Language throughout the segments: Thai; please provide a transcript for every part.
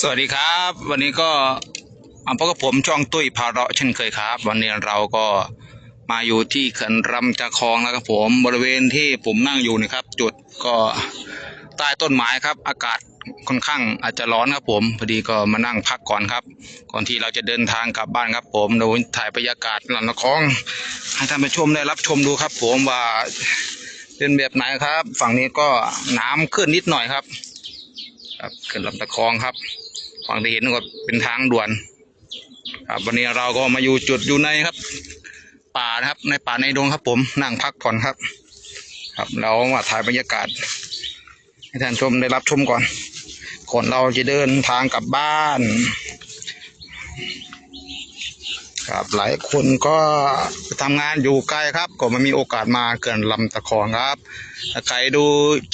สวัสดีครับ วันนี้ก็อพกับผมช่องตุ้ยพาเราะเช่นเคยครับ วันนี้เราก็มาอยู่ที่เขื่อนรำตะคลองนะครับผมบริเวณที่ผมนั่งอยู่นะครับ จุดก็ใต้ต้นไม้ครับ อากาศค่อนข้างอาจจะร้อนครับผมพอดีก็มานั่งพักก่อนครับ ก่อนที่เราจะเดินทางกลับบ้านครับ ผมโดยถ่ายบรรยากาศลำตะคองให้ท่านผู้ชมได้รับชมดูครับ ผมว่าเป็นแบบไหนครับ ฝั่งนี้ก็น้ำขึ้นนิดหน่อยครับครับขึ้นลำตะคองครับ ฝั่งที่เห็นก็เป็นทางด่วนครับวันนี้เราก็มาอยู่จุดอยู่ในครับ ป่านะครับ ในป่าในดงครับ ผมนั่งพักผ่อนครับ ครับ เรามาถ่ายบรรยากาศ ให้ท่านชมได้รับชมก่อนก่อนเราจะเดินทางกลับบ้าน ครับหลายคนก็ทำงานอยู่ไกลครับ ก็ไม่มีโอกาสมาเกินลำตะคองครับใครดู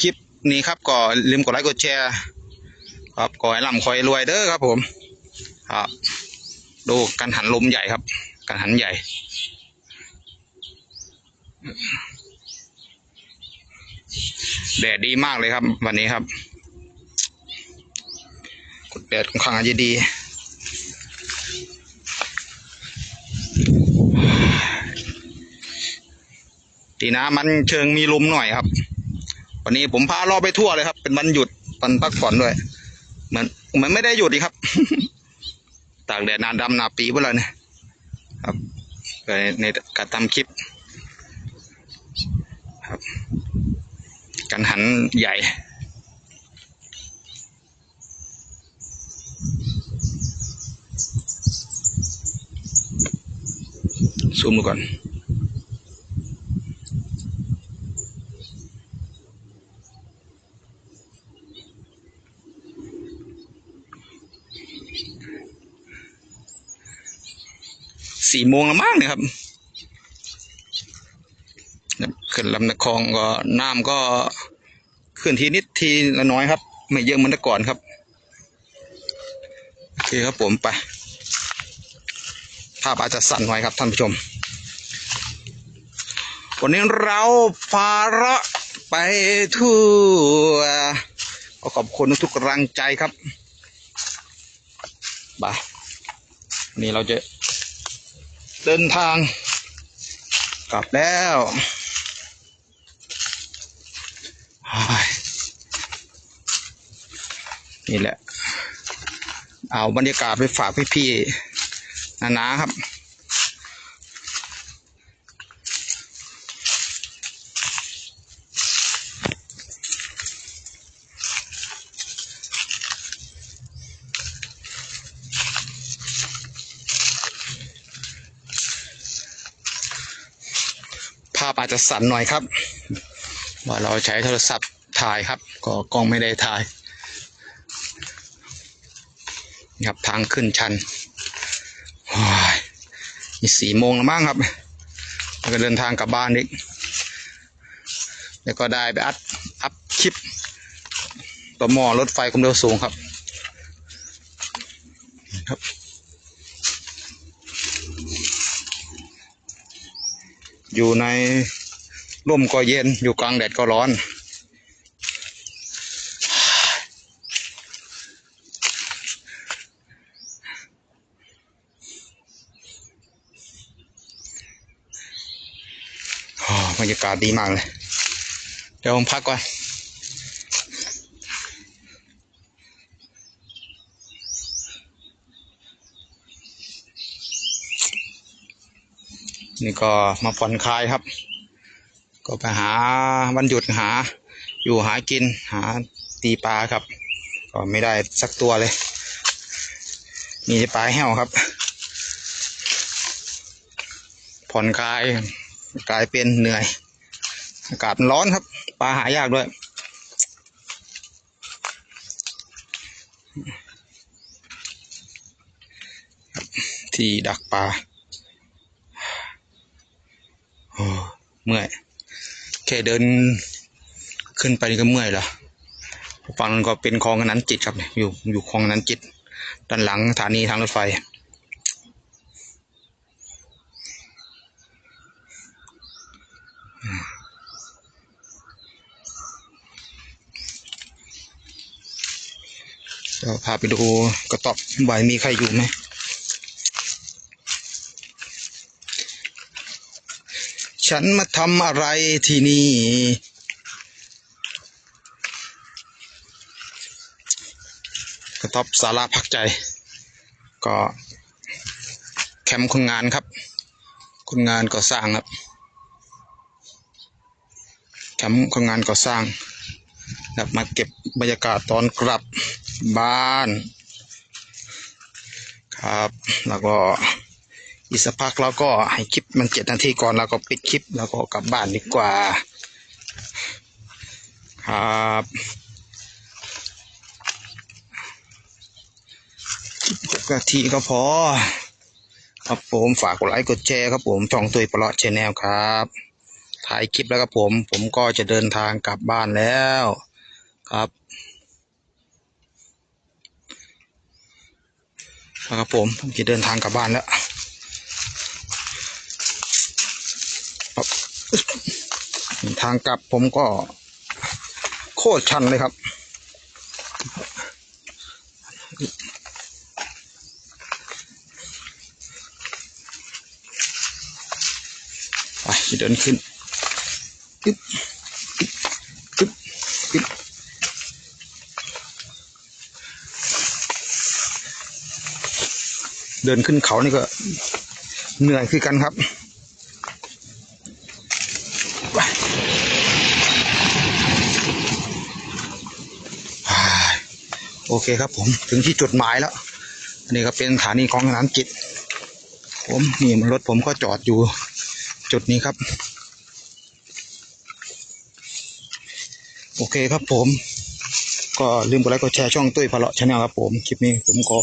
คลิปนี้ครับก็ลืมกดไลค์กดแชร์ ครับขอให้ร่ำขอให้รวยเด้อครับผม ครับ ดูการหันลมใหญ่ครับการหันใหญ่ แดดดีมากเลยครับ วันนี้ครับกดแดดค่อนข้างจะดี ดีนะมันเชิงมีลมหน่อยครับ วันนี้ผมพาเราไปทั่วเลยครับ เป็นวันหยุดวันพักผ่อนด้วย มือนเหมือนไม่ได้หยุดดีครับ ตากแดดนานดำนาปีเพื่อเลยนี่ยครับในในการทำคลิป ครับ กันหันใหญ่ซูมดูก่อน สี่โมงแล้วมั้งเนี่ยครับขึ้นลำตะคองก็น้ำก็ขึ้นทีนิดทีละน้อยครับ ไม่เยอะเหมือนแต่ก่อนครับโอเคครับผมไป ภาพอาจจะสั่นหน่อยครับท่านผู้ชม วันนี้เราพาเราะไปทั่วก็ขอบคุณทุกกำลังใจครับบานนี้เราจะ เดินทาง กลับแล้วนี่แหละ เอาบรรยากาศไปฝากพี่ๆนานาครับ ภาพอาจจะสั่นหน่อยครับ ว่าเราใช้โทรศัพท์ถ่ายครับ ก็กล้องไม่ได้ถ่ายนี่ครับทางขึ้นชันโอ้ยนี่สี่โมงแล้วมั้งครับแล้วก็เดินทางกลับบ้านอีกแล้วก็ได้ไปอัดอัพคลิปต่อหม้อรถไฟความเร็วสูงครับครับ อยู่ในร่มก็เย็นอยู่กลางแดดก็ร้อน บรรยากาศดีมากเลย เดี๋ยวผมพักก่อน นี่ก็มาผ่อนคลายครับ ก็ไปหาวันหยุดหา อยู่หากินหาตีปลาครับ ก็ไม่ได้สักตัวเลย มีปลาแห้วครับ ผ่อนคลายกลายเป็นเหนื่อย อากาศร้อนครับ ปลาหายากด้วยที่ดักปลา เมื่อยแค่เดินขึ้นไปก็เมื่อยแล้วฝั่งนั้นก็เป็นคลองนั้นจิตครับเนี่ยอยู่อยู่คลองนั้นจิต ด้านหลังสถานีทางรถไฟ เดี๋ยวพาไปดูกระต๊อบใบมีใครอยู่ไหม ฉันมาทำอะไรที่นี่ กระต๊อบสาราพักใจ ก็แคมป์คนงานครับ คนงานก่อสร้างครับ แคมป์คนงานก่อสร้างแบบมาเก็บบรรยากาศตอนกลับบ้าน ครับ แล้วก็ อีกสักพักเราก็ให้คลิปมันเจ็ดนาทีก่อนแล้วก็ปิดคลิปแล้วก็กลับบ้านดีกว่า ครับหกนาทีก็พอ ครับผมฝากกดไลค์กดแชร์ครับผมช่องตุยปลาะชแนลครับถ่ายคลิปแล้วครับผม ผมก็จะเดินทางกลับบ้านแล้วครับครับผมผมจะเดินทางกลับบ้านแล้วครับ ทางกลับผมก็โคตรชันเลยครับ ไปเดินขึ้นปึ๊บปึ๊บปึ๊บเดินขึ้นเขานี่ก็เหนื่อยคือกันครับไปอ่า โอเคครับผมถึงที่จุดหมายแล้ว อันนี้ก็เป็นสถานีของสนามจิต ผมนี่รถผมก็จอดอยู่จุดนี้ครับ โอเคครับผม ก็ลืมกดไลค์กดแชร์ช่องตุ้ยพะเลาะชาแนลครับผม คลิปนี้ผมก็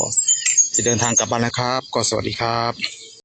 จะเดินทางกลับบ้านแล้วครับ ก็สวัสดีครับ